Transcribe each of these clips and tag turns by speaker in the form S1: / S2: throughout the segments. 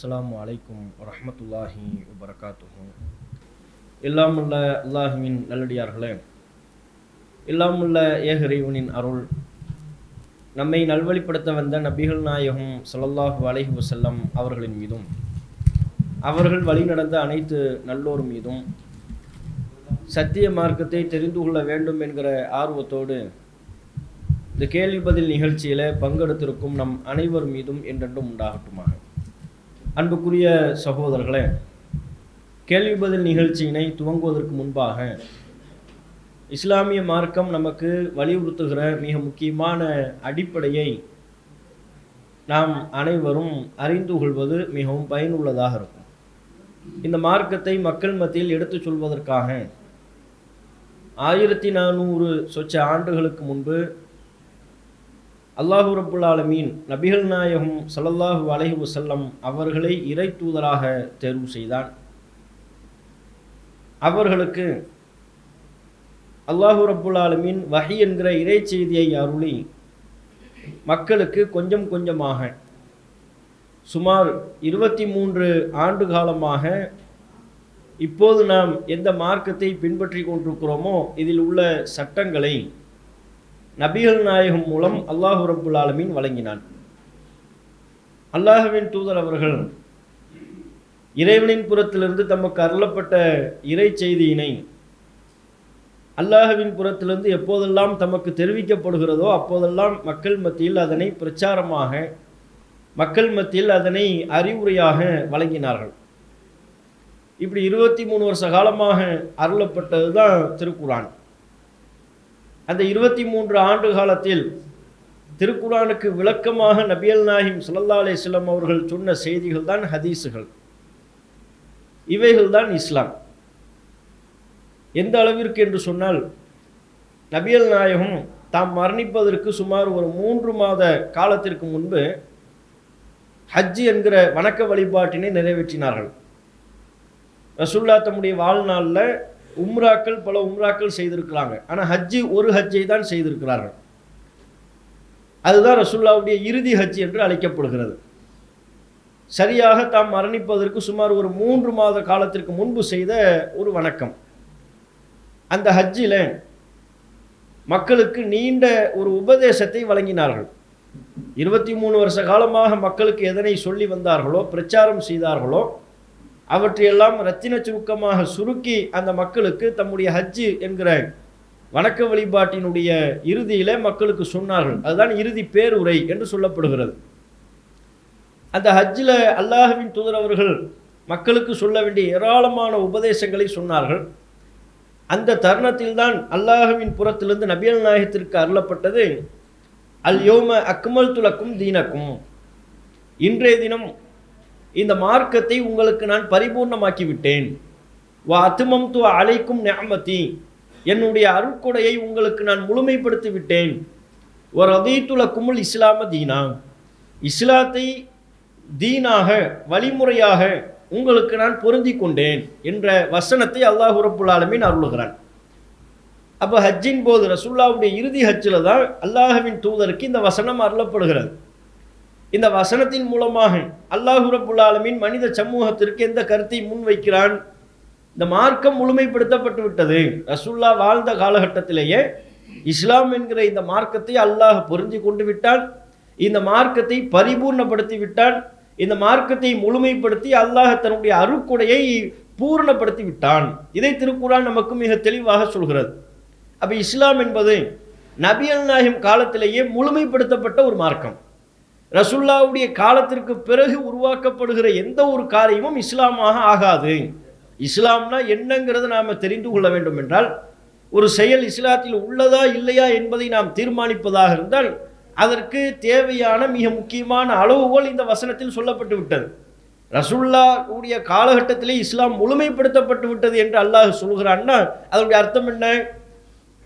S1: அஸ்ஸலாமு அலைக்கும் வரமத்துல்லாஹி வபரகாத்துஹு. எல்லாம் உள்ள அல்லாஹுவின் நல்லடியார்களே எல்லாம் உள்ள ஏகரைவனின் அருள் நம்மை நல்வழிப்படுத்த வந்த நபிகள் நாயகம் சலல்லாஹு அலைஹி வசல்லம் அவர்களின் மீதும் அவர்கள் வழி நடந்த அனைத்து நல்லோர் மீதும் சத்திய மார்க்கத்தை தெரிந்து கொள்ள வேண்டும் என்கிற ஆர்வத்தோடு இந்த கேள்வி பதில் நிகழ்ச்சியில் பங்கெடுத்திருக்கும் நம் அனைவர் மீதும் என்றென்றும் உண்டாகட்டுமாக. அன்புக்குரிய சகோதரர்களே கேள்வி பதில் நிகழ்ச்சியினை துவங்குவதற்கு முன்பாக இஸ்லாமிய மார்க்கம் நமக்கு வலியுறுத்துகிற மிக முக்கியமான அடிப்படையை நாம் அனைவரும் அறிந்து கொள்வது மிகவும் பயனுள்ளதாக இருக்கும். இந்த மார்க்கத்தை மக்கள் மத்தியில் எடுத்துச் சொல்வதற்காக ஆயிரத்தி நானூறு சொச்ச ஆண்டுகளுக்கு முன்பு அல்லாஹூ ரப்புல் ஆலமீன் நபிகள் நாயகம் சல்லல்லாஹு அலஹி வசல்லம் அவர்களை இறை தூதராக தேர்வு செய்தான். அவர்களுக்கு அல்லாஹூ ரப்புல் ஆலமீன் வஹி என்கிற இறை செய்தியை அருளி மக்களுக்கு கொஞ்சம் கொஞ்சமாக சுமார் இருபத்தி மூன்று ஆண்டு காலமாக இப்போது நாம் எந்த மார்க்கத்தை பின்பற்றி கொண்டிருக்கிறோமோ இதில் உள்ள சட்டங்களை நபிகள் நாயகம் மூலம் அல்லாஹு ரப்புல் ஆலமீன் வழங்கினான். அல்லாஹுவின் தூதர் அவர்கள் இறைவனின் புறத்திலிருந்து தமக்கு அருளப்பட்ட இறை செய்தியினை அல்லாஹுவின் புறத்திலிருந்து எப்போதெல்லாம் தமக்கு தெரிவிக்கப்படுகிறதோ அப்போதெல்லாம் மக்கள் மத்தியில் அதனை பிரச்சாரமாக மக்கள் மத்தியில் அதனை அறிவுரையாக வழங்கினார்கள். இப்படி இருபத்தி மூணு வருஷ காலமாக அருளப்பட்டது தான் திருக்குறான் அந்த இருபத்தி மூன்று ஆண்டு காலத்தில் திருக்குறானுக்கு விளக்கமாக நபியல் நாஹிம் சுல்லா அலிஸ்லாம் அவர்கள் சொன்ன செய்திகள் தான் ஹதீஸுகள். இவைகள் தான் இஸ்லாம். எந்த அளவிற்கு என்று சொன்னால் நபியல் நாயகம் தாம் மரணிப்பதற்கு சுமார் ஒரு மூன்று மாத காலத்திற்கு முன்பு ஹஜ் என்கிற வணக்க வழிபாட்டினை நிறைவேற்றினார்கள். ரசுல்லா தம்முடைய வாழ்நாளில் உம்ராக்கள் பல உம்ராக்கள் செய்திருக்கிறாங்க. ஆனால் ஹஜ்ஜி ஒரு ஹஜ்ஜை தான் செய்திருக்கிறார்கள். அதுதான் ரசுல்லாவுடைய இறுதி ஹஜ் என்று அழைக்கப்படுகிறது. சரியாக தாம் மரணிப்பதற்கு சுமார் ஒரு மூன்று மாத காலத்திற்கு முன்பு செய்த ஒரு வணக்கம். அந்த ஹஜ்ஜில் மக்களுக்கு நீண்ட ஒரு உபதேசத்தை வழங்கினார்கள். இருபத்தி மூணு வருஷ காலமாக மக்களுக்கு எதனை சொல்லி வந்தார்களோ பிரச்சாரம் செய்தார்களோ அவற்றையெல்லாம் ரத்தின சுருக்கமாக சுருக்கி அந்த மக்களுக்கு தம்முடைய ஹஜ்ஜு என்கிற வணக்க வழிபாட்டினுடைய இறுதியிலே மக்களுக்கு சொன்னார்கள். அதுதான் இறுதி பேருரை என்று சொல்லப்படுகிறது. அந்த ஹஜ்ஜில் அல்லாஹுவின் தூதரவர்கள் மக்களுக்கு சொல்ல வேண்டிய ஏராளமான உபதேசங்களை சொன்னார்கள். அந்த தருணத்தில் தான் அல்லாஹுவின் புறத்திலிருந்து நபியல் நாயகத்திற்கு அருளப்பட்டது அல் யோம அக்மல் துலக்கும் தீனக்கும். இன்றைய தினம் இந்த மார்க்கத்தை உங்களுக்கு நான் பரிபூர்ணமாக்கி விட்டேன் வா அத்துமம் து அழைக்கும் ஞாமதி என்னுடைய அருட்கொடையை உங்களுக்கு நான் முழுமைப்படுத்தி விட்டேன் ஒரு அதீத்துல குமுல் இஸ்லாம தீனா. இஸ்லாத்தை தீனாக வழிமுறையாக உங்களுக்கு நான் பொருந்தி கொண்டேன் என்ற வசனத்தை அல்லாஹ் ரப்புல் அருளுகிறான். அப்போ ஹஜ்ஜின் போது ரசுல்லாவுடைய இறுதி ஹஜ்ஜில் தான் அல்லாஹவின் தூதருக்கு இந்த வசனம் அருளப்படுகிறது. இந்த வசனத்தின் மூலமாக அல்லாஹு மனித சமூகத்திற்கு எந்த கருத்தை முன்வைக்கிறான். இந்த மார்க்கம் முழுமைப்படுத்தப்பட்டு விட்டது. ரசுல்லா வாழ்ந்த காலகட்டத்திலேயே இஸ்லாம் என்கிற இந்த மார்க்கத்தை அல்லாஹ் புரிஞ்சு கொண்டு விட்டான். இந்த மார்க்கத்தை பரிபூர்ணப்படுத்தி விட்டான். இந்த மார்க்கத்தை முழுமைப்படுத்தி அல்லாஹ் தன்னுடைய அருக்குடையை பூர்ணப்படுத்தி விட்டான். இதை திருக்குறான் நமக்கு மிக தெளிவாக சொல்கிறது. அப்போ இஸ்லாம் என்பது நபியல் நாயகம் காலத்திலேயே முழுமைப்படுத்தப்பட்ட ஒரு மார்க்கம். ரசுல்லாவுடைய காலத்திற்கு பிறகு உருவாக்கப்படுகிற எந்த ஒரு காரியமும் இஸ்லாமாக ஆகாது. இஸ்லாம்னா என்னங்கிறத நாம் தெரிந்து கொள்ள வேண்டும் என்றால் ஒரு செயல் இஸ்லாத்தில் உள்ளதா இல்லையா என்பதை நாம் தீர்மானிப்பதாக இருந்தால் அதற்கு தேவையான மிக முக்கியமான அளவுகோல் இந்த வசனத்தில் சொல்லப்பட்டு விட்டது. ரசுல்லா கூடிய காலகட்டத்திலே இஸ்லாம் முழுமைப்படுத்தப்பட்டு விட்டது என்று அல்லாஹ் சொல்கிறான்னா அதனுடைய அர்த்தம் என்ன?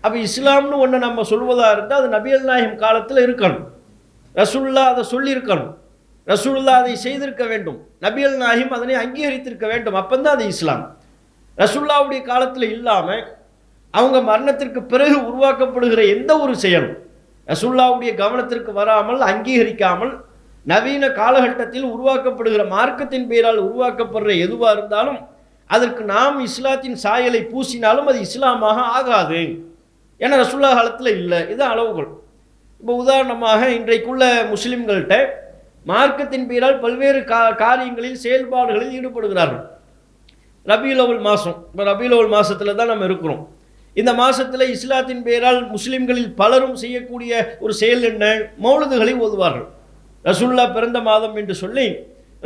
S1: அப்போ இஸ்லாம்னு ஒன்று நம்ம சொல்வதாக இருந்தால் அது நபியல் நாயகம் காலத்தில் இருக்கணும். ரசுல்லா அதை சொல்லியிருக்கணும். ரசூல்லா அதை செய்திருக்க வேண்டும். நபியல் நாஹிம் அதனை அங்கீகரித்திருக்க வேண்டும். அப்பந்தான் அது இஸ்லாம். ரசுல்லாவுடைய காலத்தில் இல்லாமல் அவங்க மரணத்திற்கு பிறகு உருவாக்கப்படுகிற எந்த ஒரு செயலும் ரசுல்லாவுடைய கவனத்திற்கு வராமல் அங்கீகரிக்காமல் நவீன காலகட்டத்தில் உருவாக்கப்படுகிற மார்க்கத்தின் பெயரால் உருவாக்கப்படுற எதுவாக இருந்தாலும் அதற்கு நாம் இஸ்லாத்தின் சாயலை பூசினாலும் அது இஸ்லாமாக ஆகாது. ஏன்னா ரசுல்லா காலத்தில் இல்லை. இது அளவுகள் இப்போ உதாரணமாக இன்றைக்குள்ள முஸ்லிம்கள்கிட்ட மார்க்கத்தின் பெயரால் பல்வேறு கா காரியங்களில் செயல்பாடுகளில் ஈடுபடுகிறார்கள். ரபியுலவல் மாதம் இப்போ ரபியுலவல் மாதத்தில் தான் நம்ம இருக்கிறோம். இந்த மாதத்தில் இஸ்லாத்தின் பெயரால் முஸ்லிம்களில் பலரும் செய்யக்கூடிய ஒரு செயல் என்ன? மௌலதுகளை ஓதுவார்கள். ரசுல்லா பிறந்த மாதம் என்று சொல்லி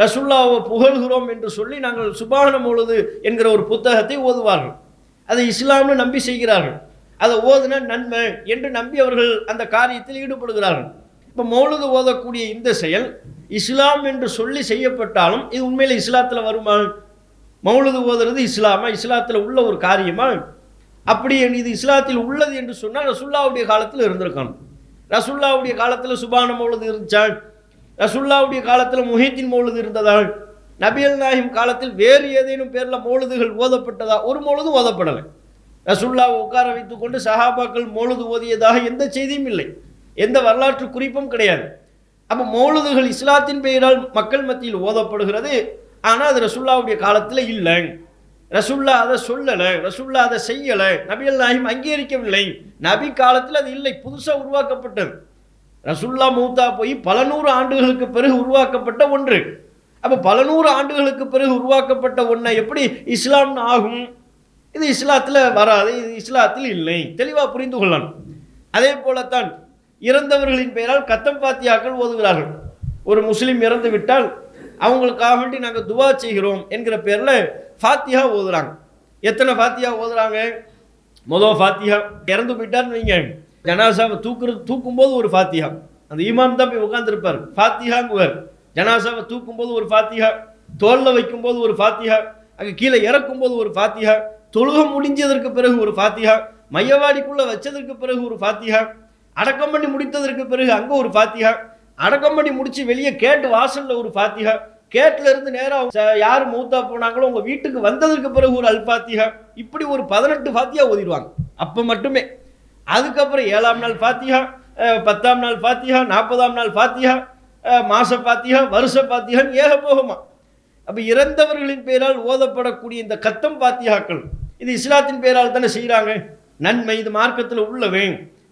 S1: ரசுல்லாவை புகழ்கிறோம் என்று சொல்லி நாங்கள் சுபான மௌலது என்கிற ஒரு புத்தகத்தை ஓதுவார்கள். அதை இஸ்லாம்னு நம்பி செய்கிறார்கள். அதை ஓதுன நன்மை என்று நம்பி அவர்கள் அந்த காரியத்தில் ஈடுபடுகிறார்கள். இப்போ மௌலுது ஓதக்கூடிய இந்த செயல் இஸ்லாம் என்று சொல்லி செய்யப்பட்டாலும் இது உண்மையில் இஸ்லாத்தில் வருமா? மௌலுது ஓதுறது இஸ்லாமா? இஸ்லாத்தில் உள்ள ஒரு காரியமா? அப்படி இது இஸ்லாத்தில் உள்ளது என்று சொன்னால் ரசுல்லாவுடைய காலத்தில் இருந்திருக்கணும். ரசுல்லாவுடைய காலத்தில் சுபான மௌலது இருந்துச்சாள் ரசுல்லாவுடைய காலத்தில் முஹீத்தின் மௌலது இருந்ததால் நபியல் நாயிம் காலத்தில் வேறு ஏதேனும் பேரில் மௌலதுகள் ஓதப்பட்டதா? ஒரு மௌலதும் ஓதப்படலை. ரசுல்லாவை உட்கார வைத்துக்கொண்டு சஹாபாக்கள் மௌலுது ஓதியதாக எந்த செய்தியும் இல்லை. எந்த வரலாற்று குறிப்பும் கிடையாது. அப்போ மௌலுதுகள் இஸ்லாத்தின் பெயரால் மக்கள் மத்தியில் ஓதப்படுகிறது. ஆனால் அது ரசுல்லாவுடைய காலத்தில் இல்லை. ரசுல்லா அதை சொல்லலை. ரசுல்லா அதை செய்யலை. நபிகள் நாயும் அங்கீகரிக்கவில்லை. நபி காலத்தில் அது இல்லை. புதுசாக உருவாக்கப்பட்டது. ரசுல்லா மூத்தா போய் பல நூறு ஆண்டுகளுக்கு பிறகு உருவாக்கப்பட்ட ஒன்று. அப்போ பல நூறு ஆண்டுகளுக்கு பிறகு உருவாக்கப்பட்ட ஒன்றை எப்படி இஸ்லாம்னு ஆகும்? இது இஸ்லாத்தில் வராது இது இஸ்லாத்தில் இல்லை. தெளிவாக புரிந்து கொள்ளணும். அதே போலத்தான் இறந்தவர்களின் பெயரால் கத்தம் பாத்தியாக்கள் ஓதுகிறார்கள். ஒரு முஸ்லீம் இறந்து விட்டால் அவங்களுக்காக வேண்டி நாங்கள் துவா செய்கிறோம் என்கிற பேரில் ஃபாத்தியா ஓதுறாங்க. எத்தனை ஃபாத்தியா ஓதுறாங்க? மொதல் ஃபாத்தியா இறந்து போயிட்டார்னு வைங்க. ஜனாசாவை தூக்குறது தூக்கும்போது ஒரு ஃபாத்தியா அந்த இமாம் தான் போய் உட்காந்துருப்பார் ஃபாத்தியாங்குவார் ஜனாசாவை தூக்கும்போது ஒரு ஃபாத்தியா தோலில் வைக்கும்போது ஒரு ஃபாத்தியா அங்கே கீழே இறக்கும்போது ஒரு ஃபாத்தியா தொழுக முடிஞ்சதற்கு பிறகு ஒரு ஃபாத்தியா மையவாடிக்குள்ளே வச்சதற்கு பிறகு ஒரு ஃபாத்தியா அடக்கம் பண்ணி முடித்ததற்கு பிறகு அங்கே ஒரு ஃபாத்தியா அடக்கம் பண்ணி முடித்து வெளியே கேட்டு வாசலில் ஒரு ஃபாத்தியா கேட்டில் இருந்து நேராக யார் மூத்தா போனாங்களோ உங்கள் வீட்டுக்கு வந்ததற்கு பிறகு ஒரு அல்பாத்தியா இப்படி ஒரு பதினெட்டு ஃபாத்தியா ஓதிடுவாங்க. அப்போ மட்டுமே. அதுக்கப்புறம் ஏழாம் நாள் ஃபாத்தியா பத்தாம் நாள் ஃபாத்தியா நாற்பதாம் நாள் ஃபாத்தியா மாச பாத்தியா வருஷ பாத்தியான்னு ஏக போகுமா அப்போ இறந்தவர்களின் பெயரால் ஓதப்படக்கூடிய இந்த கத்தம் பாத்தியாக்கள் இது இஸ்லாத்தின் பெயரால் தானே செய்கிறாங்க? நன்மை இது மார்க்கத்தில் உள்ளவே.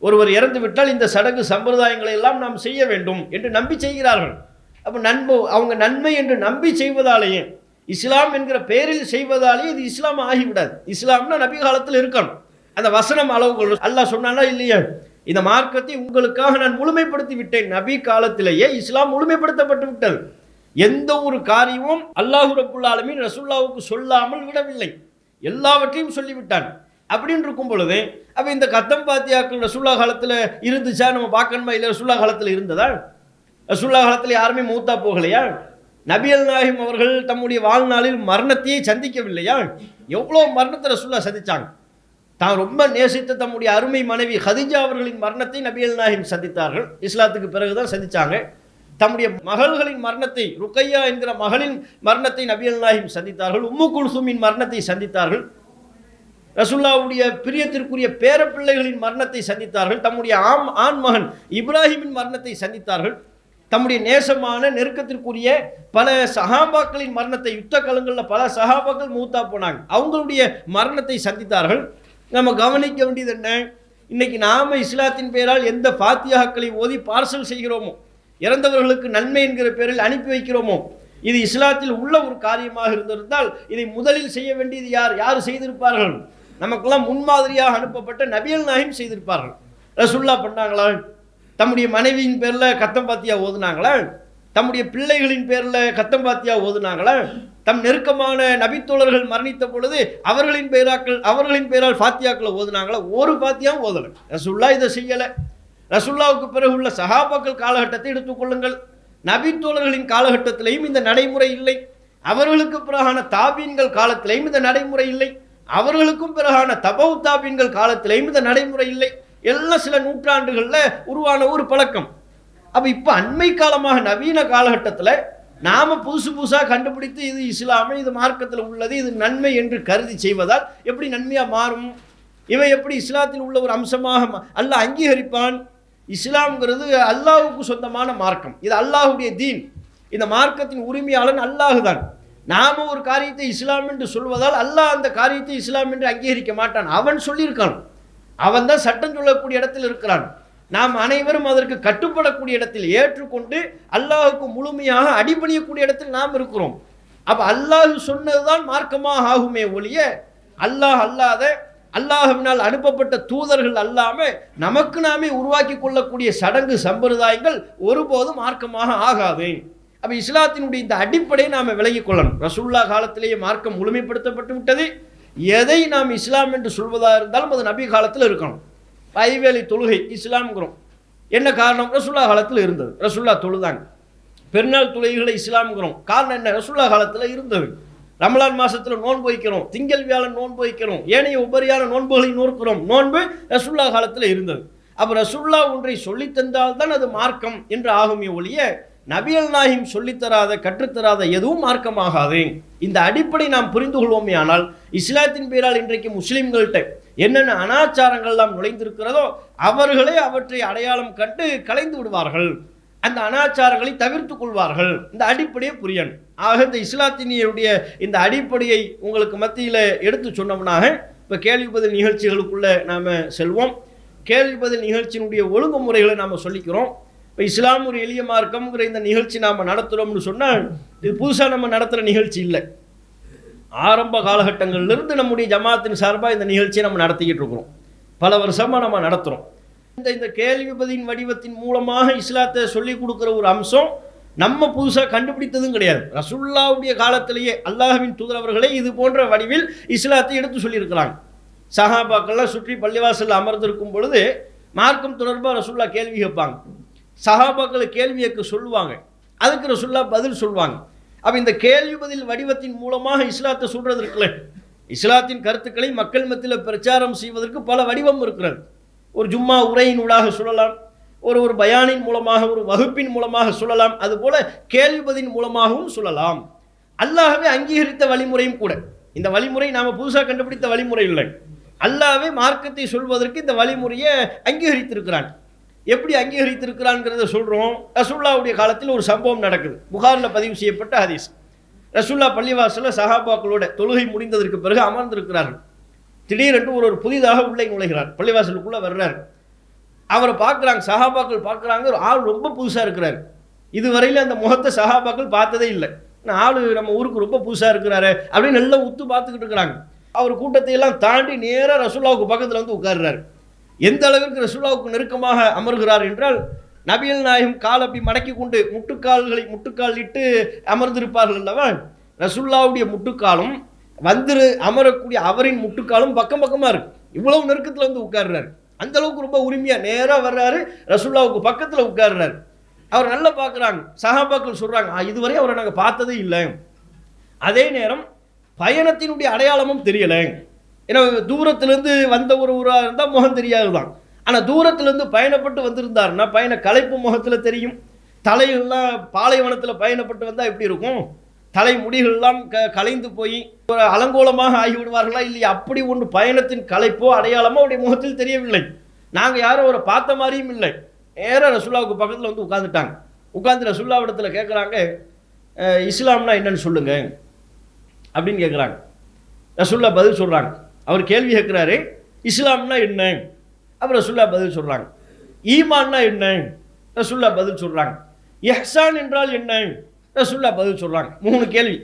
S1: ஒருவர் இறந்து விட்டால் இந்த சடங்கு சம்பிரதாயங்களை எல்லாம் நாம் செய்ய வேண்டும் என்று நம்பி செய்கிறார்கள். அப்போ நண்பு அவங்க நன்மை என்று நம்பி செய்வதாலேயே இஸ்லாம் என்கிற பெயரில் செய்வதாலேயே இது இஸ்லாம் ஆகிவிடாது. இஸ்லாம்னா நபி காலத்தில் இருக்கணும். அந்த வசனம் அளவுகள் அல்லாஹ் சொன்னானா இல்லையா? இந்த மார்க்கத்தை உங்களுக்காக நான் முழுமைப்படுத்தி விட்டேன். நபி காலத்திலேயே இஸ்லாம் முழுமைப்படுத்தப்பட்டு விட்டது. எந்த ஒரு காரியமும் அல்லாஹு ரபுல்லாலுமே ரசுல்லாவுக்கு சொல்லாமல் விடவில்லை. எல்லாவற்றையும் சொல்லிவிட்டான். அப்படின்னு இருக்கும் பொழுது அப்போ இந்த கத்தம் பாத்தியாக்கள் ரசுல்லா காலத்தில் இருந்துச்சா? நம்ம பார்க்கணுமா இல்லை ரசுல்லா காலத்தில் இருந்ததா? ரசுல்லா காலத்தில் யாருமே மூத்தா போகலையா? நபியல் நாயிம் அவர்கள் தம்முடைய வாழ்நாளில் மரணத்தையே சந்திக்கவில்லையா? எவ்வளோ மரணத்தை ரசுல்லா சந்தித்தாங்க தான் ரொம்ப நேசித்த தம்முடைய அருமை மனைவி ஹதிஜா அவர்களின் மரணத்தை நபியல் நாயிம் சந்தித்தார்கள். இஸ்லாத்துக்கு பிறகுதான் சந்தித்தாங்க தம்முடைய மகள்களின் மரணத்தை ருக்கையா என்கிற மகளின் மரணத்தை நபியல் நாயிம் சந்தித்தார்கள் உம்மு குல்சுமின் மரணத்தை சந்தித்தார்கள். ரசுல்லாவுடைய பிரியத்திற்குரிய பேரப்பிள்ளைகளின் மரணத்தை சந்தித்தார்கள். தம்முடைய ஆம் ஆண் மகன் இப்ராஹிமின் மரணத்தை சந்தித்தார்கள். தம்முடைய நேசமான நெருக்கத்திற்குரிய பல சஹாபாக்களின் மரணத்தை யுத்த காலங்களில் பல சஹாபாக்கள் மூத்தா போனாங்க. அவங்களுடைய மரணத்தை சந்தித்தார்கள். நம்ம கவனிக்க வேண்டியது என்ன? இன்னைக்கு நாம இஸ்லாத்தின் பெயரால் எந்த பாத்தியாக்களை ஓதி பார்சல் செய்கிறோமோ இறந்தவர்களுக்கு நன்மை என்கிற பேரில் அனுப்பி வைக்கிறோமோ? இது இஸ்லாத்தில் உள்ள ஒரு காரியமாக இருந்திருந்தால் இதை முதலில் செய்ய வேண்டியது யார்? யார் செய்திருப்பார்கள்? நமக்கெல்லாம் முன்மாதிரியாக அனுப்பப்பட்ட நபியல் நாயும் செய்திருப்பார்கள். ரசுல்லா பண்ணாங்களா? தம்முடைய மனைவியின் பேரில் கத்தம் பாத்தியா ஓதுனாங்களா? தம்முடைய பிள்ளைகளின் பேரில் கத்தம் பாத்தியா ஓதுனாங்களா? தம் நெருக்கமான நபித்தோழர்கள் மரணித்த பொழுது அவர்களின் பேராக்கள் அவர்களின் பேரால் ஃபாத்தியாக்களை ஓதுனாங்களா? ஒரு பாத்தியாவும் ஓதலை. ரசுல்லா இதை செய்யலை. ரசுல்லாவுக்கு பிறகு உள்ள சஹாபாக்கள் காலகட்டத்தை எடுத்துக்கொள்ளுங்கள் நபித்தோழர்களின் காலகட்டத்திலையும் இந்த நடைமுறை இல்லை. அவர்களுக்கு பிறகான தாபீன்கள் காலத்திலையும் இந்த நடைமுறை இல்லை. அவர்களுக்கும் பிறகான தபவு தாபீன்கள் காலத்திலையும் இந்த நடைமுறை இல்லை. எல்லாம் சில நூற்றாண்டுகளில் உருவான ஒரு பழக்கம். அப்போ இப்போ அண்மை காலமாக நவீன காலகட்டத்தில் நாம் புதுசு புதுசாக கண்டுபிடித்து இது இஸ்லாமை இது மார்க்கத்தில் உள்ளது இது நன்மை என்று கருதி செய்வதால் எப்படி நன்மையாக மாறும்? இவை எப்படி இஸ்லாத்தில் உள்ள ஒரு அம்சமாக அல்ல அங்கீகரிப்பான்? இஸ்லாம்ங்கிறது அல்லாஹுக்கு சொந்தமான மார்க்கம். இது அல்லாஹுடைய தீன். இந்த மார்க்கத்தின் உரிமையாளன் அல்லாஹு தான். நாம ஒரு காரியத்தை இஸ்லாம் என்று சொல்வதால் அல்லாஹ் அந்த காரியத்தை இஸ்லாம் என்று அங்கீகரிக்க மாட்டான். அவன் சொல்லியிருக்கான். அவன் தான் சட்டம் சொல்லக்கூடிய இடத்தில் இருக்கிறான். நாம் அனைவரும் அதற்கு கட்டுப்படக்கூடிய இடத்தில் ஏற்றுக்கொண்டு அல்லாஹுக்கு முழுமையாக அடிபணியக்கூடிய இடத்தில் நாம் இருக்கிறோம். அப்போ அல்லாஹ் சொன்னதுதான் மார்க்கமாக ஆகுமே ஒழிய அல்லாஹ் அல்லாத அல்லாஹினால் அனுப்பப்பட்ட தூதர்கள் அல்லாமல் நமக்கு நாமே உருவாக்கி கொள்ளக்கூடிய சடங்கு சம்பிரதாயங்கள் ஒருபோதும் மார்க்கமாக ஆகாது. அப்போ இஸ்லாத்தினுடைய இந்த அடிப்படையை நாம் விலகிக் கொள்ளணும். ரசூல்லா காலத்திலேயே மார்க்கம் முழுமைப்படுத்தப்பட்டு விட்டது. எதை நாம் இஸ்லாம் என்று சொல்வதாக இருந்தாலும் அது நபி காலத்தில் இருக்கணும். ஐவேலி தொழுகை இஸ்லாம்ங்கிறோம். என்ன காரணம்? ரசுல்லா காலத்தில் இருந்தது. ரசுல்லா தொழுதாங்க. பெருநாள் தொழுகைகளை இஸ்லாம்ங்கிறோம். காரணம் என்ன? ரசுல்லா காலத்தில் இருந்தது. ரமலான் மாதத்தில் நோன்பு வைக்கிறோம். திங்கள் வியாழன் நோன்பு வைக்கிறோம். ஏனைய உபரியான நோன்புகளை நோக்கிறோம் நோன்பு ரசுல்லா காலத்தில் இருந்தது. அப்போ ரசுல்லா ஒன்றை சொல்லித் தந்தால்தான் அது மார்க்கம் என்று ஆகுமே ஒழிய நபியல் நாயிம் சொல்லித்தராத கற்றுத்தராத எதுவும் மார்க்கமாகாது. இந்த அடிப்படை நாம் புரிந்து கொள்வோமே ஆனால் இஸ்லாத்தின் பேரால் இன்றைக்கு முஸ்லீம்கள்கிட்ட என்னென்ன அனாச்சாரங்கள் எல்லாம் நுழைந்திருக்கிறதோ அவர்களே அவற்றை அடையாளம் கண்டு கலைந்து விடுவார்கள். அந்த அனாச்சாரங்களை தவிர்த்து கொள்வார்கள். இந்த அடிப்படையை புரியணும். ஆக இந்த இஸ்லாத்தினியுடைய இந்த அடிப்படையை உங்களுக்கு மத்தியில் எடுத்து சொன்னோம்னாக இப்போ கேள்வி பதில் நாம் செல்வோம். கேள்வி பதில் நிகழ்ச்சியினுடைய ஒழுங்குமுறைகளை நாம் சொல்லிக்கிறோம். இப்போ இஸ்லாம் ஒரு எளிய மார்க்கம்ங்கிற இந்த நிகழ்ச்சி நாம் நடத்துகிறோம்னு சொன்னால் இது புதுசாக நம்ம நடத்துகிற நிகழ்ச்சி இல்லை. ஆரம்ப காலகட்டங்களிலிருந்து நம்முடைய ஜமாத்தின் சார்பாக இந்த நிகழ்ச்சியை நம்ம நடத்திக்கிட்டு இருக்கிறோம். பல வருஷமாக நம்ம நடத்துகிறோம் இந்த இந்த கேள்வி பதின் வடிவத்தின் மூலமாக இஸ்லாத்தை சொல்லிக் கொடுக்குற ஒரு அம்சம் நம்ம புதுசாக கண்டுபிடித்ததும் கிடையாது. ரசுல்லாவுடைய காலத்திலேயே அல்லாஹ்வின் தூதரவர்களே இது போன்ற வடிவில் இஸ்லாத்தை எடுத்து சொல்லியிருக்கிறாங்க. சஹாபாக்கள்லாம் சுற்றி பள்ளிவாசலில் அமர்ந்திருக்கும் பொழுது மார்க்கம் தொடர்பாக ரசுல்லா கேள்வி கேட்பாங்க. சஹாபாக்களை கேள்வி கேட்க சொல்லுவாங்க. அதுக்கு ரசுல்லா பதில் சொல்லுவாங்க. அப்போ இந்த கேள்வி பதில் வடிவத்தின் மூலமாக இஸ்லாத்தை சொல்றது இருக்குல்ல இஸ்லாத்தின் கருத்துக்களை மக்கள் மத்தியில் பிரச்சாரம் செய்வதற்கு பல வடிவம் இருக்கிறது. ஒரு ஜும்மா உரையின் ஊடாக சொல்லலாம். ஒரு ஒரு பயானின் மூலமாக ஒரு வகுப்பின் மூலமாக சொல்லலாம். அதுபோல கேள்வி மூலமாகவும் சொல்லலாம். அல்லாஹவே அங்கீகரித்த வழிமுறையும் கூட. இந்த வழிமுறை நாம் புதுசாக கண்டுபிடித்த வழிமுறை இல்லை. அல்லாவே மார்க்கத்தை சொல்வதற்கு இந்த வழிமுறையை அங்கீகரித்திருக்கிறான். எப்படி அங்கீகரித்திருக்கிறான்ங்கிறத சொல்கிறோம் ரசுல்லாவுடைய காலத்தில் ஒரு சம்பவம் நடக்குது. புகாரில் பதிவு செய்யப்பட்ட ஹதீஸ். ரசுல்லா பள்ளிவாசலில் சஹாபாக்களோட தொழுகை முடிந்ததற்கு பிறகு அமர்ந்திருக்கிறார்கள். திடீரென்று ஒரு ஒரு புதிதாக உள்ளே நுழைகிறார். பள்ளிவாசலுக்குள்ளே வர்றார். அவரை பார்க்குறாங்க சஹாபாக்கள் பார்க்குறாங்க ஒரு ஆள் ரொம்ப புதுசாக இருக்கிறார். இதுவரையில் அந்த முகத்தை சஹாபாக்கள் பார்த்ததே இல்லை. ஆள் நம்ம ஊருக்கு ரொம்ப புதுசாக இருக்கிறாரு அப்படின்னு நல்லா உத்து பார்த்துக்கிட்டு இருக்கிறாங்க. அவர் கூட்டத்தை எல்லாம் தாண்டி நேராக ரசுல்லாவுக்கு பக்கத்தில் வந்து உட்கார்றாரு. எந்த அளவிற்கு ரசுல்லாவுக்கு நெருக்கமாக அமர்கிறார் என்றால் நபியல் நாயகம் கால் அப்படி மடக்கி கொண்டு முட்டுக்கால்களை முட்டுக்கால் இட்டு அமர்ந்திருப்பார்கள் அல்லவா? ரசுல்லாவுடைய முட்டுக்காலும் வந்துரு அமரக்கூடிய அவரின் முட்டுக்காலும் பக்கம் பக்கமாக இருக்கு. இவ்வளவு நெருக்கத்தில் வந்து உட்கார்றாரு. அந்த அளவுக்கு ரொம்ப உரிமையாக நேராக வர்றாரு ரசுல்லாவுக்கு பக்கத்தில் உட்கார்றாரு. அவர் நல்லா பார்க்குறாங்க சகாபாக்கள் சொல்கிறாங்க இதுவரை அவரை நாங்கள் பார்த்ததே இல்லை. அதே நேரம் பயணத்தினுடைய அடையாளமும் தெரியலை. ஏன்னா தூரத்துலேருந்து வந்த ஒரு ஊராக இருந்தால் முகம் தெரியாது தான் ஆனால் தூரத்துலேருந்து பயணப்பட்டு வந்திருந்தாருன்னா பயண கலைப்பு முகத்தில் தெரியும். தலையெல்லாம் பாலைவனத்தில் பயணப்பட்டு வந்தால் எப்படி இருக்கும்? தலை முடிகள்லாம் க கலைந்து போய் ஒரு அலங்கோலமாக ஆகிவிடுவார்களா இல்லையா? அப்படி ஒன்று பயணத்தின் கலைப்போ அடையாளமோ அவருடைய முகத்தில் தெரியவில்லை. நாங்கள் யாரும் அவரை பார்த்த மாதிரியும் இல்லை. நேராக ரசுல்லாவுக்கு பக்கத்தில் வந்து உட்காந்துட்டாங்க உட்காந்து ரசுல்லாவிடத்தில் கேட்குறாங்க இஸ்லாம்னா என்னன்னு சொல்லுங்க. அப்படின்னு கேட்குறாங்க ரசுல்லா பதில் சொல்கிறாங்க அவர் கேள்வி கேட்குறாரு இஸ்லாம்னா என்ன? அப்புறம் ரசுல்லா பதில் சொல்கிறாங்க ஈமான்னா என்ன? ரசுல்லா பதில் சொல்கிறாங்க எஹ்சான் என்றால் என்ன? ரசுல்லா பதில் சொல்கிறாங்க மூணு கேள்வி.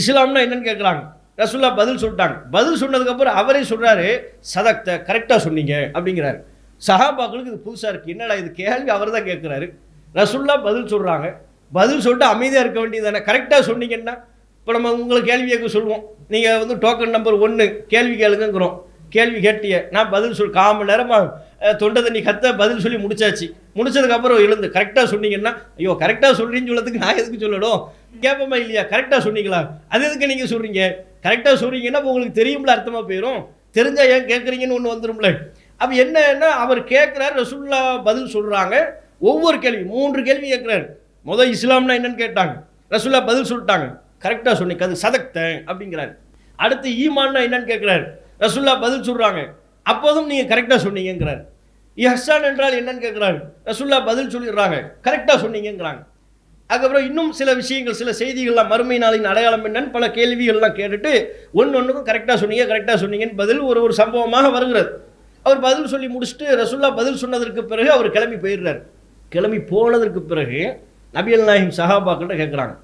S1: இஸ்லாம்னா என்னன்னு கேட்குறாங்க ரசுல்லா பதில் சொல்லிட்டாங்க. பதில் சொன்னதுக்கப்புறம் அவரே சொல்கிறாரு சதக்த கரெக்டாக சொன்னீங்க அப்படிங்கிறாரு. சஹாபாக்களுக்கு இது புதுசாக இருக்குது என்னடா இது கேள்வி? அவர் தான் கேட்குறாரு ரசுல்லா பதில் சொல்கிறாங்க பதில் சொல்லிட்டு அமைதியாக இருக்க வேண்டியதானே கரெக்டாக சொன்னீங்கன்னா இப்போ நம்ம உங்களை கேள்வி கேட்க சொல்லுவோம். நீங்கள் வந்து டோக்கன் நம்பர் ஒன்று கேள்வி கேளுங்கிறோம் கேள்வி கேட்டிய நான் பதில் சொல் கால் மணி நேரமாக தொண்டை தண்ணி கத்த பதில் சொல்லி முடிச்சாச்சு. முடிச்சதுக்கப்புறம் எழுந்து கரெக்டாக சொன்னீங்கன்னா ஐயோ கரெக்டாக சொல்கிறீன்னு சொல்லதுக்கு நான் எதுக்கு சொல்லணும்? கேட்போமா இல்லையா? கரெக்டாக சொன்னீங்களா? அது எதுக்கு நீங்கள் சொல்கிறீங்க கரெக்டாக சொல்கிறீங்கன்னா உங்களுக்கு தெரியும்ல அர்த்தமாக போயிடும் தெரிஞ்சால் ஏன் கேட்குறீங்கன்னு ஒன்று வந்துரும்ல. அப்போ என்னன்னா அவர் கேட்குறாரு ரசுல்லா பதில் சொல்கிறாங்க ஒவ்வொரு கேள்வி மூன்று கேள்வி கேட்குறாரு. முதல் இஸ்லாம்னா என்னன்னு கேட்டாங்க. ரசுல்லா பதில் சொல்லிட்டாங்க. கரெக்டாக சொன்னீங்க அது சதக்தேன் அப்படிங்கிறாரு. அடுத்து ஈமான்னா என்னன்னு கேட்குறாரு. ரசுல்லா பதில் சொல்கிறாங்க அப்போதும் நீங்கள் கரெக்டாக சொன்னீங்கிறார் இஹ்சான் என்றால் என்னன்னு கேட்குறாரு. ரசுல்லா பதில் சொல்லிடுறாங்க. கரெக்டாக சொன்னீங்கிறாங்க அதுக்கப்புறம் இன்னும் சில விஷயங்கள் சில செய்திகள்லாம் மறுமை நாளின் அடையாளம் என்னன்னு பல கேள்விகள்லாம் கேட்டுட்டு ஒன்று ஒன்றுக்கும் கரெக்டாக சொன்னீங்க கரெக்டாக சொன்னீங்கன்னு பதில் ஒரு ஒரு சம்பவமாக வருகிறது. அவர் பதில் சொல்லி முடிச்சுட்டு ரசுல்லா பதில் சொன்னதற்கு பிறகு அவர் கிளம்பி போயிடுறாரு. கிளம்பி போனதற்கு பிறகு நபியல் நாயிம் சஹாபாக்கிட்ட கேட்குறாங்க.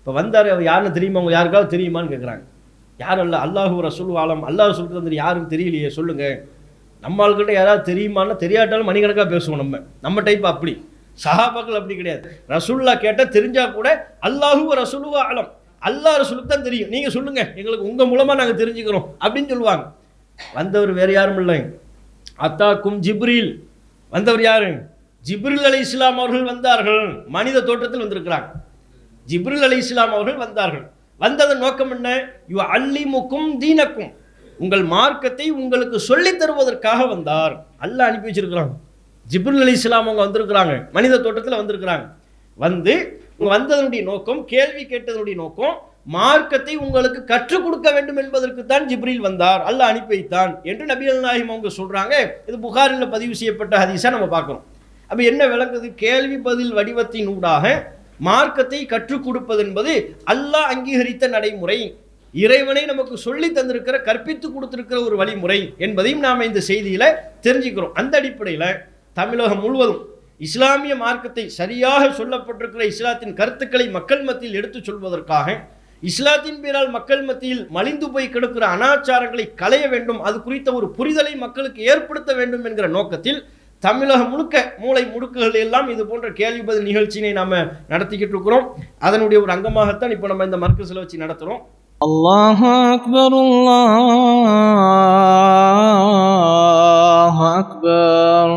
S1: இப்போ வந்தார் அவர் யாருன்னு தெரியுமா? அவங்க யாருக்காவது தெரியுமான்னு கேட்குறாங்க. யாரும் இல்லை அல்லாஹு ரசூல் ஆலம். அல்லாஹ் சொல்கிறது யாரும் தெரியலையே? சொல்லுங்கள் நம்ம ஆள்கிட்ட யாராவது தெரியுமான்னு தெரியாட்டாலும் மணிக்கணக்காக பேசுவோம் நம்ம. நம்ம டைப் அப்படி. சஹாபாக்கள் அப்படி கிடையாது. ரசூல்லா கேட்டால் தெரிஞ்சால் கூட அல்லாஹு ரசூலுவ ஆலம். அல்லாஹ் ரசூலுக்கு தான் தெரியும். நீங்கள் சொல்லுங்கள் எங்களுக்கு உங்கள் மூலமாக நாங்கள் தெரிஞ்சுக்கிறோம். அப்படின்னு சொல்லுவாங்க. வந்தவர் வேறு யாரும் இல்லை. அத்தாக்கும் ஜிப்ரீல். வந்தவர் யாரு? ஜிப்ரில் அலி இஸ்லாம் அவர்கள் வந்தார்கள். மனித தோற்றத்தில் வந்திருக்கிறாங்க. ஜிப்ரில் அலி இஸ்லாம் அவர்கள் வந்தார்கள். வந்ததன் நோக்கம் என்ன? யு அல்லிமுக்கும் தீனக்கும். உங்கள் மார்க்கத்தை உங்களுக்கு சொல்லித் தருவதற்காக வந்தார். அல்லாஹ் அனுப்பி வச்சிருக்கிறாங்க ஜிபுல் அலி இஸ்லாம் அவங்க வந்திருக்கிறாங்க. மனித தோட்டத்தில் வந்திருக்கிறாங்க. வந்து வந்ததனுடைய நோக்கம் கேள்வி கேட்டதனுடைய நோக்கம் மார்க்கத்தை உங்களுக்கு கற்றுக் கொடுக்க வேண்டும் என்பதற்கு தான் ஜிப்ரில் வந்தார். அல்ல அனுப்பி வைத்தான் என்று நபி அல் நாயிம் அவங்க சொல்றாங்க. இது புகாரில் பதிவு செய்யப்பட்ட ஹதீஸா நம்ம பார்க்கணும் அப்ப என்ன விளங்குது? கேள்வி பதில் வடிவத்தின் ஊடாக மார்க்கத்தை கற்றுக் கொடுப்பது என்பது அல்லாஹ் அங்கீகரித்த நடைமுறை. இறைவனை நமக்கு சொல்லி தந்திருக்கிற கற்பித்து கொடுத்திருக்கிற ஒரு வழிமுறை என்பதையும் நாம் இந்த செய்தியில தெரிஞ்சுக்கிறோம். அந்த அடிப்படையில் தமிழகம் முழுவதும் இஸ்லாமிய மார்க்கத்தை சரியாக சொல்லப்பட்டிருக்கிற இஸ்லாத்தின் கருத்துக்களை மக்கள் மத்தியில் எடுத்துச் சொல்வதற்காக இஸ்லாத்தின் பேரால் மக்கள் மத்தியில் மலிந்து போய் கிடக்கிற அனாச்சாரங்களை களைய வேண்டும். அது குறித்த ஒரு புரிதலை மக்களுக்கு ஏற்படுத்த வேண்டும் என்கிற நோக்கத்தில் தமிழகம் முழுக்க மூளை முடுக்குகள் எல்லாம் இது போன்ற கேள்வி பதில் நிகழ்ச்சியினை நாம் நடத்திக்கிட்டு இருக்கிறோம். அதனுடைய ஒரு அங்கமாகத்தான் இப்போ நம்ம இந்த மர்க்கஸில் வச்சு நடத்துகிறோம்
S2: அல்லாஹ் அக்பர் அல்லாஹ் அக்பர்.